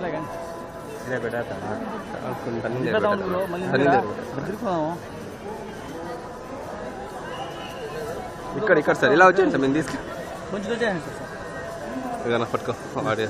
ఇక్కడే పెట్టేస్తాను. ఇక్కడ ఇక్కడ సార్. ఇలా వచ్చేయండి సార్ మేము తీసుకు కొంచెం వచ్చేయండి సార్. ఏదైనా పట్టుకో ఆడియో.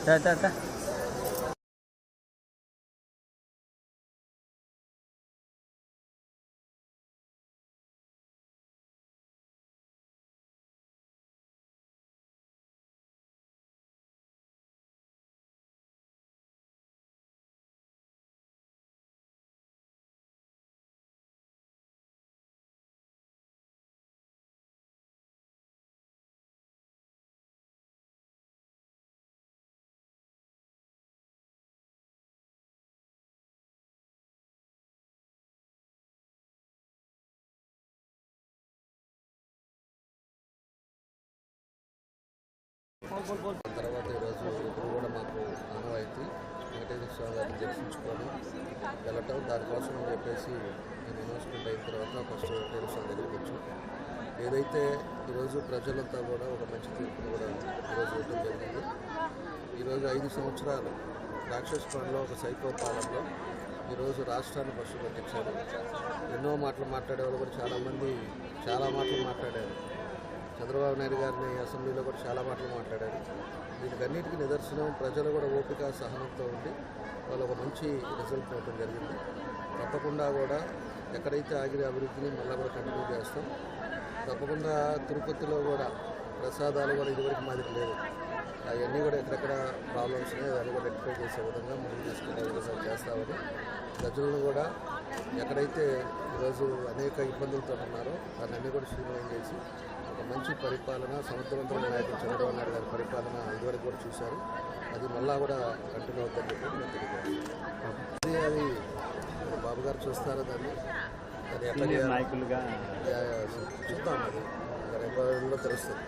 తర్వాత ఈరోజు ఇప్పుడు కూడా మాకు ఆనవాయితీ. వెంకటేశ్వర స్వామి గారిని దర్శించుకొని వెళ్ళటం. దానికోసం అని చెప్పేసి నేను అనౌన్స్మెంట్ అయిన తర్వాత ఫస్ట్ వెంకటేశ్వర స్వామి దగ్గరికి వచ్చాం. ఏదైతే ఈరోజు ప్రజలంతా కూడా ఒక మంచి తీర్పును కూడా ఈరోజు ఇవ్వడం జరిగింది. ఈరోజు ఐదు సంవత్సరాలు రాక్షస్ పనిలో ఒక సైకో పాలనలో ఈరోజు రాష్ట్రాన్ని ఫస్ట్ పెట్టించారు ఎన్నో మాటలు మాట్లాడే వాళ్ళు కూడా చాలామంది చాలా మాటలు మాట్లాడారు. చంద్రబాబు నాయుడు గారిని అసెంబ్లీలో కూడా చాలా మాటలు మాట్లాడారు. దీనికి అన్నిటికీ నిదర్శనం ప్రజలు కూడా ఓపిక సహనంతో ఉండి వాళ్ళు ఒక మంచి రిజల్ట్ ఇవ్వడం జరిగింది. తప్పకుండా కూడా ఎక్కడైతే ఆగిన అభివృద్ధిని మళ్ళీ కూడా కంటిన్యూ చేస్తాం. తప్పకుండా తిరుపతిలో కూడా ప్రసాదాలు కూడా ఇదివరకు మాదిరి లేదు అవన్నీ కూడా ఎక్కడెక్కడ ప్రాబ్లమ్స్ ఉన్నాయి అవన్నీ కూడా రెక్టిఫై చేసే విధంగా ముందుకు తీసుకునే విధంగా చేస్తామని ప్రజలను కూడా ఎక్కడైతే ఈరోజు అనేక ఇబ్బందులతో ఉన్నారో దాన్ని అన్నీ కూడా స్ట్రీమ్లైన్ చేసి ఒక మంచి పరిపాలన సమర్థవంతమైన నాయకుడు చంద్రబాబు నాయుడు గారి పరిపాలన ఇదివరకు కూడా చూశారు. అది మళ్ళా కూడా కంటిన్యూ తెలియజేస్తాను అది అది బాబు గారు చూస్తారా దాన్ని? అది ఎట్లా? నాయకులుగా చూద్దాం అది. రేపు రోజుల్లో తెలుస్తుంది.